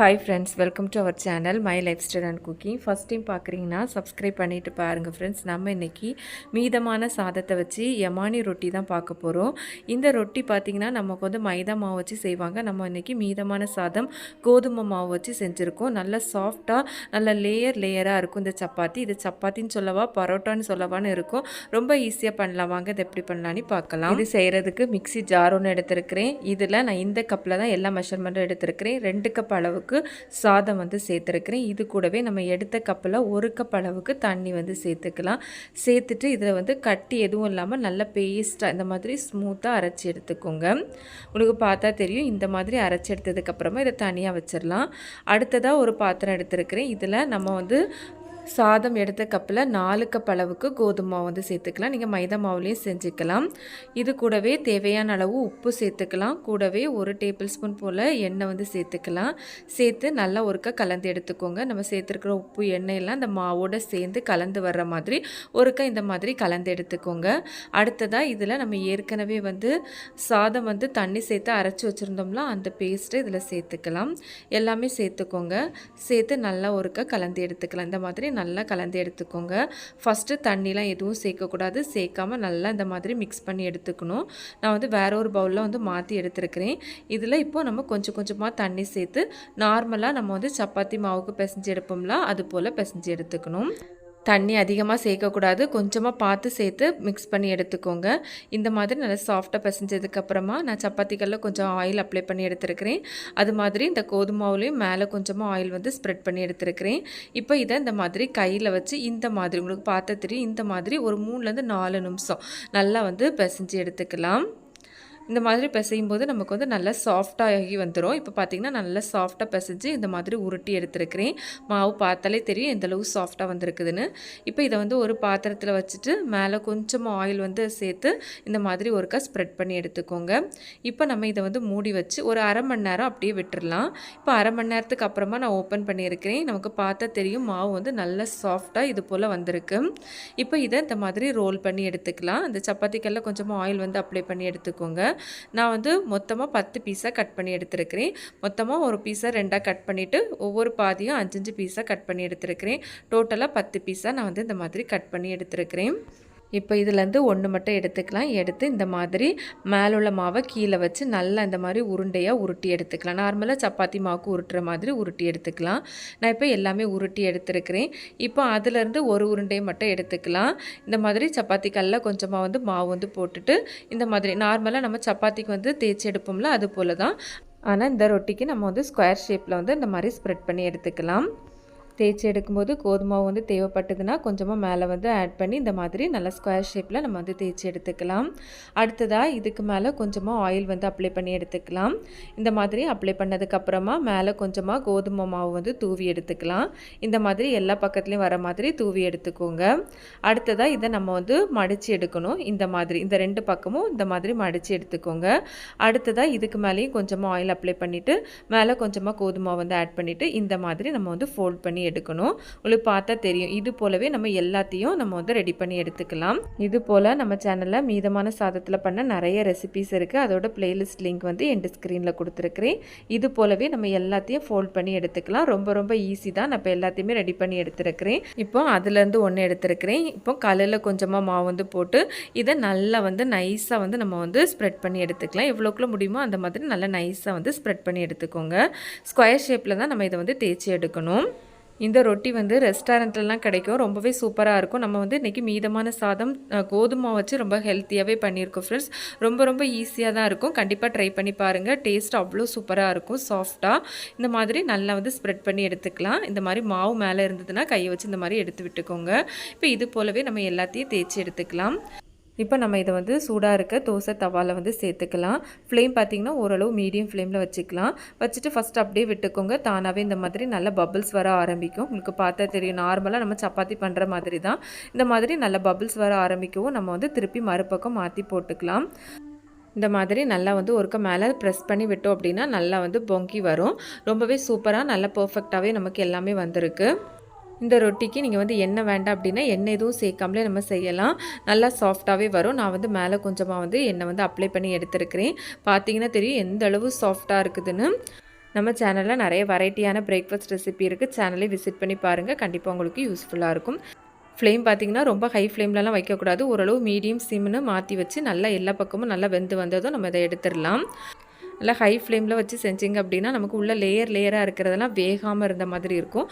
Hi friends welcome to our channel my lifestyle and cooking first time பார்க்குறீங்கன்னா subscribe பண்ணிவிட்டு பாருங்கள் friends நம்ம இன்றைக்கி மீதமான சாதத்தை வச்சு யமானி ரொட்டி தான் பார்க்க போகிறோம் இந்த ரொட்டி பார்த்திங்கன்னா நமக்கு வந்து மைதா மாவு வச்சு செய்வாங்க. நம்ம இன்றைக்கி மீதமான சாதம் கோதுமை மாவு வச்சு செஞ்சுருக்கோம். நல்ல சாஃப்டாக நல்ல லேயர் லேயராக இருக்கும் இந்த சப்பாத்தி. இது சப்பாத்தின்னு சொல்லவா பரோட்டான்னு சொல்லவான்னு இருக்கும். ரொம்ப ஈஸியாக பண்ணலாம். வாங்க இதை எப்படி பண்ணலான்னு பார்க்கலாம். இது செய்கிறதுக்கு மிக்ஸி ஜார் ஒன்று எடுத்திருக்கிறேன். இதில் நான் இந்த கப்பில் தான் எல்லா மெஷர்மெண்ட்டும் எடுத்திருக்கிறேன். ரெண்டு கப் அளவுக்கு சாதம் வந்து சேர்த்துருக்குறேன். இது கூடவே நம்ம எடுத்த கப்பில் ஒரு கப் அளவுக்கு தண்ணி வந்து சேர்த்துக்கலாம். சேர்த்துட்டு இதில் வந்து கட்டி எதுவும் இல்லாமல் நல்ல பேஸ்ட்டாக இந்த மாதிரி ஸ்மூத்தாக அரைச்சி எடுத்துக்கோங்க. உங்களுக்கு பார்த்தா தெரியும் இந்த மாதிரி அரைச்சி எடுத்ததுக்கப்புறமா இதை தனியாக வச்சிடலாம் அடுத்ததாக ஒரு பாத்திரம் எடுத்துருக்கிறேன். இதில் நம்ம வந்து சாதம் எடுத்த கப்பில் நாலு கப் அளவுக்கு கோதுமை மாவு வந்து சேர்த்துக்கலாம். நீங்கள் மைதா மாவுலேயும் செஞ்சுக்கலாம். இது கூடவே தேவையான அளவு உப்பு சேர்த்துக்கலாம். கூடவே ஒரு டேபிள் ஸ்பூன் போல் எண்ணெய் வந்து சேர்த்துக்கலாம். சேர்த்து நல்லா ஒருக்கா கலந்து எடுத்துக்கோங்க. நம்ம சேர்த்துருக்கிற உப்பு எண்ணெயெல்லாம் அந்த மாவோடு சேர்ந்து கலந்து வர்ற மாதிரி ஒருக்கா இந்த மாதிரி கலந்து எடுத்துக்கோங்க. அடுத்ததாக இதில் நம்ம ஏற்கனவே வந்து சாதம் வந்து தண்ணி சேர்த்து அரைச்சி வச்சுருந்தோம்னா அந்த பேஸ்ட்டு இதில் சேர்த்துக்கலாம். எல்லாமே சேர்த்துக்கோங்க. சேர்த்து நல்லா ஒருக்கா கலந்து எடுத்துக்கலாம். இந்த மாதிரி நல்லா கலந்து எடுத்துக்கோங்க. ஃபஸ்ட்டு தண்ணிலாம் எதுவும் சேர்க்கக்கூடாது. சேர்க்காமல் நல்லா இந்த மாதிரி மிக்ஸ் பண்ணி எடுத்துக்கணும். நான் வந்து வேற ஒரு பவுலில் வந்து மாற்றி எடுத்துருக்கிறேன். இதில் இப்போ நம்ம கொஞ்சம் கொஞ்சமாக தண்ணி சேர்த்து நார்மலாக நம்ம வந்து சப்பாத்தி மாவுக்கு பிசைஞ்சு எடுப்போம்ல அது போல் பிசைஞ்சு எடுத்துக்கணும். தண்ணி அதிகமாக சேர்க்கக்கூடாது. கொஞ்சமாக பார்த்து சேர்த்து மிக்ஸ் பண்ணி எடுத்துக்கோங்க. இந்த மாதிரி நல்லா சாஃப்டாக பிசைஞ்சதுக்கப்புறமா நான் சப்பாத்திகளில் கொஞ்சம் ஆயில் அப்ளை பண்ணி எடுத்துருக்கிறேன். அது மாதிரி இந்த கோதுமாவுலேயும் மேலே கொஞ்சமாக ஆயில் வந்து ஸ்ப்ரெட் பண்ணி எடுத்துருக்கிறேன். இப்போ இதை இந்த மாதிரி கையில் வச்சு இந்த மாதிரி உங்களுக்கு பார்த்த தெரியும் இந்த மாதிரி ஒரு மூணுலேருந்து நாலு நிமிஷம் நல்லா வந்து பிசைஞ்சு எடுத்துக்கலாம். இந்த மாதிரி பிசையும் போது நமக்கு வந்து நல்லா சாஃப்டாகி வந்துடும் இப்போ பார்த்திங்கன்னா நல்லா சாஃப்டாக பிசைஞ்சு இந்த மாதிரி உருட்டி எடுத்துருக்கிறேன். மாவு பார்த்தாலே தெரியும் எந்தளவு சாஃப்டாக வந்திருக்குதுன்னு. இப்போ இதை வந்து ஒரு பாத்திரத்தில் வச்சுட்டு மேலே கொஞ்சமாக ஆயில் வந்து சேர்த்து இந்த மாதிரி ஒருக்கா ஸ்ப்ரெட் பண்ணி எடுத்துக்கோங்க. இப்போ நம்ம இதை வந்து மூடி வச்சு ஒரு அரை மணி நேரம் அப்படியே விட்டுடலாம் இப்போ அரை மணி நேரத்துக்கு அப்புறமா நான் ஓப்பன் பண்ணியிருக்கிறேன். நமக்கு பார்த்தா தெரியும் மாவு வந்து நல்லா சாஃப்டாக இது போல் வந்திருக்கு. இப்போ இதை இந்த மாதிரி ரோல் பண்ணி எடுத்துக்கலாம். அந்த சப்பாத்திக்கெல்லாம் கொஞ்சமாக ஆயில் வந்து அப்ளை பண்ணி எடுத்துக்கோங்க. நான் வந்து மொத்தமாக பத்து பீஸாக கட் பண்ணி எடுத்துருக்கிறேன். மொத்தமாக ஒரு பீஸை ரெண்டாக கட் பண்ணிவிட்டு ஒவ்வொரு பாதியும் அஞ்சஞ்சு பீஸாக கட் பண்ணி எடுத்துருக்கிறேன். டோட்டலாக பத்து பீஸாக நான் வந்து இந்த மாதிரி கட் பண்ணி எடுத்துருக்கிறேன். இப்போ இதுலேருந்து ஒன்று மட்டும் எடுத்துக்கலாம். எடுத்து இந்த மாதிரி மேலே உள்ள மாவை கீழே வச்சு நல்லா இந்த மாதிரி உருண்டையாக உருட்டி எடுத்துக்கலாம். நார்மலாக சப்பாத்தி மாவுக்கு உருட்டுற மாதிரி உருட்டி எடுத்துக்கலாம். நான் இப்போ எல்லாமே உருட்டி எடுத்துருக்கிறேன். இப்போ அதுலேருந்து ஒரு உருண்டையை மட்டும் எடுத்துக்கலாம். இந்த மாதிரி சப்பாத்தி கல்லில் கொஞ்சமாக வந்து மாவு வந்து போட்டுட்டு இந்த மாதிரி நார்மலாக நம்ம சப்பாத்திக்கு வந்து தேய்ச்சி எடுப்போம்ல அது போல் தான் ஆனால் இந்த ரொட்டிக்கு நம்ம வந்து ஸ்கொயர் ஷேப்பில் வந்து இந்த மாதிரி ஸ்ப்ரெட் பண்ணி எடுத்துக்கலாம். தேய்ச்சி எடுக்கும்போது கோதுமாவு வந்து தேவைப்பட்டதுன்னா கொஞ்சமாக மேலே வந்து ஆட் பண்ணி இந்த மாதிரி நல்லா ஸ்கொயர் ஷேப்பில் நம்ம வந்து தேய்ச்சி எடுத்துக்கலாம். அடுத்ததாக இதுக்கு மேலே கொஞ்சமாக ஆயில் வந்து அப்ளை பண்ணி எடுத்துக்கலாம். இந்த மாதிரி அப்ளை பண்ணதுக்கப்புறமா மேலே கொஞ்சமாக கோதுமை மாவு வந்து தூவி எடுத்துக்கலாம். இந்த மாதிரி எல்லா பக்கத்துலேயும் வர மாதிரி தூவி எடுத்துக்கோங்க. அடுத்ததாக இதை நம்ம வந்து மடித்து எடுக்கணும். இந்த மாதிரி இந்த ரெண்டு பக்கமும் இந்த மாதிரி மடித்து எடுத்துக்கோங்க. அடுத்ததாக இதுக்கு மேலேயும் கொஞ்சமாக ஆயில் அப்ளை பண்ணிவிட்டு மேலே கொஞ்சமாக கோதுமை வந்து ஆட் பண்ணிவிட்டு இந்த மாதிரி நம்ம வந்து ஃபோல்ட் பண்ணி எடுக்கணும். உங்களுக்கு பார்த்தா தெரியும். இது போலவே நம்ம எல்லாத்தையும் நம்ம வந்து ரெடி பண்ணி எடுத்துக்கலாம். இது போல் நம்ம சேனலில் மீதமான சாதத்தில் பண்ண நிறைய ரெசிபிஸ் இருக்குது அதோட பிளேலிஸ்ட் லிங்க் வந்து என் ஸ்க்ரீனில் கொடுத்துருக்குறேன். இது போலவே நம்ம எல்லாத்தையும் ஃபோல்ட் பண்ணி எடுத்துக்கலாம். ரொம்ப ரொம்ப ஈஸி தான். நான் இப்போ எல்லாத்தையுமே ரெடி பண்ணி எடுத்துருக்கிறேன். இப்போ அதுலேருந்து ஒன்று எடுத்துருக்கிறேன். இப்போ கலையில் கொஞ்சமாக மாவு வந்து போட்டு இதை நல்லா வந்து நைஸாக வந்து நம்ம வந்து ஸ்ப்ரெட் பண்ணி எடுத்துக்கலாம். எவ்வளோக்குள்ள முடியுமோ அந்த மாதிரி நல்லா நைஸாக வந்து ஸ்ப்ரெட் பண்ணி எடுத்துக்கோங்க. ஸ்கொயர் ஷேப்பில் தான் நம்ம இதை வந்து தேய்ச்சி எடுக்கணும். இந்த ரொட்டி வந்து ரெஸ்டாரண்ட்லலாம் கிடைக்கும். ரொம்பவே சூப்பராக இருக்கும். நம்ம வந்து இன்றைக்கி மீதமான சாதம் கோதுமை வச்சு ரொம்ப ஹெல்த்தியாகவே பண்ணியிருக்கோம் ஃப்ரெண்ட்ஸ் ரொம்ப ரொம்ப ஈஸியாக தான் இருக்கும். கண்டிப்பாக ட்ரை பண்ணி பாருங்கள் டேஸ்ட் அவ்வளோ சூப்பராக இருக்கும். சாஃப்டாக இந்த மாதிரி நல்லா வந்து ஸ்ப்ரெட் பண்ணி எடுத்துக்கலாம். இந்த மாதிரி மாவு மேலே இருந்ததுன்னா கையை வச்சு இந்த மாதிரி எடுத்து விட்டுக்கோங்க. இப்போ இது போலவே நம்ம எல்லாத்தையும் தேய்ச்சி எடுத்துக்கலாம். இப்போ நம்ம இதை வந்து சூடாக இருக்க தோசை தவாவில் வந்து சேர்த்துக்கலாம். ஃப்ளேம் பார்த்திங்கன்னா ஓரளவு மீடியம் ஃப்ளேமில் வச்சுக்கலாம். வச்சுட்டு ஃபஸ்ட் அப்படியே விட்டுக்கோங்க. தானாகவே இந்த மாதிரி நல்ல பபிள்ஸ் வர ஆரம்பிக்கும். உங்களுக்கு பார்த்தா தெரியும். நார்மலாக நம்ம சப்பாத்தி பண்ணுற மாதிரி தான். இந்த மாதிரி நல்ல பபிள்ஸ் வர ஆரம்பிக்கவும் நம்ம வந்து திருப்பி மறுபக்கம் மாற்றி போட்டுக்கலாம். இந்த மாதிரி நல்லா வந்து ஒருக்க மேலே ப்ரெஸ் பண்ணி விட்டோம் அப்படின்னா நல்லா வந்து பொங்கி வரும். ரொம்பவே சூப்பராக நல்லா பர்ஃபெக்டாகவே நமக்கு எல்லாமே வந்திருக்கு. இந்த ரொட்டிக்கு நீங்கள் வந்து எண்ணெய் வேண்டாம் அப்படின்னா எண்ணெய் எதுவும் சேர்க்காமலே நம்ம செய்யலாம். நல்லா சாஃப்டாகவே வரும். நான் வந்து மேலே கொஞ்சமாக வந்து எண்ணெய் வந்து அப்ளை பண்ணி எடுத்துருக்கிறேன். பார்த்தீங்கன்னா தெரியும் எந்த அளவு சாஃப்டாக இருக்குதுன்னு. நம்ம சேனலில் நிறைய வெரைட்டியான பிரேக்ஃபாஸ்ட் ரெசிபி இருக்குது சேனலை விசிட் பண்ணி பாருங்கள் கண்டிப்பாக உங்களுக்கு யூஸ்ஃபுல்லாக இருக்கும். ஃப்ளேம் பார்த்திங்கன்னா ரொம்ப ஹை ஃப்ளேம்லலாம் வைக்கக்கூடாது. ஓரளவு மீடியம் சிம்னு மாற்றி வச்சு நல்லா எல்லா பக்கமும் நல்லா வெந்து வந்ததும் நம்ம இதை எடுத்துடலாம். நல்லா ஹை ஃப்ளேமில் வச்சு செஞ்சிங்க அப்படின்னா நமக்கு உள்ள லேயர் லேயராக இருக்கிறதெல்லாம் வேகாமல் இருந்த மாதிரி இருக்கும்.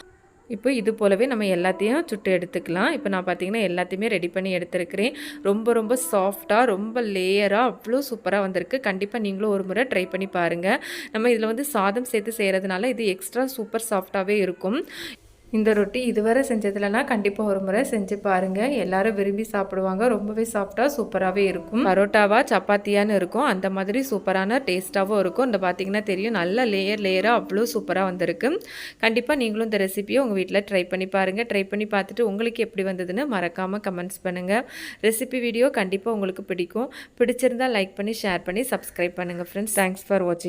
இப்போ இது போலவே நம்ம எல்லாத்தையும் சுட்டு எடுத்துக்கலாம். இப்போ நான் பார்த்தீங்கன்னா எல்லாத்தையுமே ரெடி பண்ணி எடுத்துருக்கிறேன். ரொம்ப ரொம்ப சாஃப்டாக ரொம்ப லேயராக அவ்வளோ சூப்பராக வந்திருக்கு. கண்டிப்பாக நீங்களும் ஒரு முறை ட்ரை பண்ணி பாருங்கள் நம்ம இதில் வந்து சாதம் சேர்த்து செய்கிறதுனால இது எக்ஸ்ட்ரா சூப்பர் சாஃப்டாகவே இருக்கும். இந்த ரொட்டி இதுவரை செஞ்சதுலனா கண்டிப்பாக ஒரு முறை செஞ்சு பாருங்கள் எல்லாரும் விரும்பி சாப்பிடுவாங்க. ரொம்பவே சாஃப்டாக சூப்பராகவே இருக்கும். பரோட்டாவா சப்பாத்தியான்னு இருக்கும். அந்த மாதிரி சூப்பரான டேஸ்ட்டாகவும் இருக்கும். இந்த பார்த்திங்கன்னா தெரியும். நல்ல லேயர் லேயராக அவ்வளோ சூப்பராக வந்திருக்கு. கண்டிப்பாக நீங்களும் இந்த ரெசிபியை உங்கள் வீட்டில் ட்ரை பண்ணி பாருங்கள் ட்ரை பண்ணி பார்த்துட்டு உங்களுக்கு எப்படி வந்ததுன்னு மறக்காமல் கமெண்ட்ஸ் பண்ணுங்கள் ரெசிபி வீடியோ கண்டிப்பாக உங்களுக்கு பிடிக்கும். பிடிச்சிருந்தால் லைக் பண்ணி ஷேர் பண்ணி சப்ஸ்கிரைப் பண்ணுங்கள் ஃப்ரெண்ட்ஸ் தேங்க்ஸ் ஃபார் வாட்சிங்